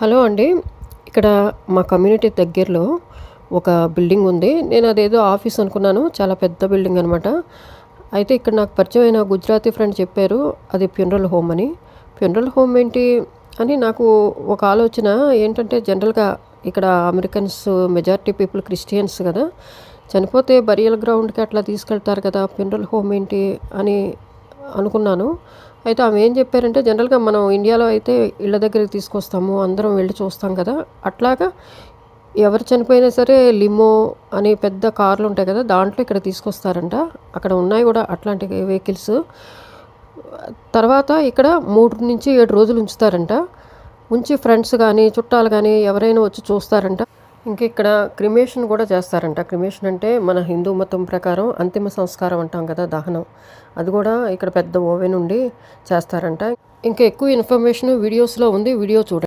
Hello అండి. ఇక్కడ మా కమ్యూనిటీ దగ్గరలో ఒక బిల్డింగ్ ఉంది. నేను అదేదో ఆఫీస్ అనుకున్నాను. చాలా పెద్ద బిల్డింగ్ అనమాట అయితే ఇక్కడ నాకు పరిచయం అయిన గుజరాతీ ఫ్రెండ్ చెప్పారు అది ఫ్యూనరల్ హోమ్ అని. ఫ్యూనరల్ హోమ్ ఏంటి అని నాకు ఒక ఆలోచన. ఏంటంటే జనరల్గా ఇక్కడ అమెరికన్స్ మెజారిటీ పీపుల్ క్రిస్టియన్స్ కదా. చనిపోతే బరియల్ గ్రౌండ్కి అట్లా తీసుకెళ్తారు కదా ఫ్యూనరల్ హోమ్ ఏంటి అని అనుకున్నాను. అయితే ఆమె ఏం చెప్పారంటే జనరల్గా మనం ఇండియాలో అయితే ఇళ్ళ దగ్గరికి తీసుకొస్తాము అందరం వెళ్ళి చూస్తాం కదా. అట్లాగా ఎవరు చనిపోయినా సరే లిమో అని పెద్ద కార్లు ఉంటాయి కదా దాంట్లో ఇక్కడ తీసుకొస్తారంట. అక్కడ ఉన్నాయి కూడా అట్లాంటి వెహికల్స్. తర్వాత ఇక్కడ మూడు నుంచి ఏడు రోజులు ఉంచుతారంట. ఉంచి ఫ్రెండ్స్ కానీ చుట్టాలు కానీ ఎవరైనా వచ్చి చూస్తారంట. ఇంక ఇక్కడ క్రిమేషన్ కూడా చేస్తారంట. క్రిమేషన్ అంటే మన హిందూ మతం ప్రకారం అంతిమ సంస్కారం అంటాం కదా దహనం. అది కూడా ఇక్కడ పెద్ద ఓవెన్ ఉండి చేస్తారంట. ఇంకా ఎక్కువ ఇన్ఫర్మేషన్ వీడియోస్లో ఉంది. వీడియో చూడండి.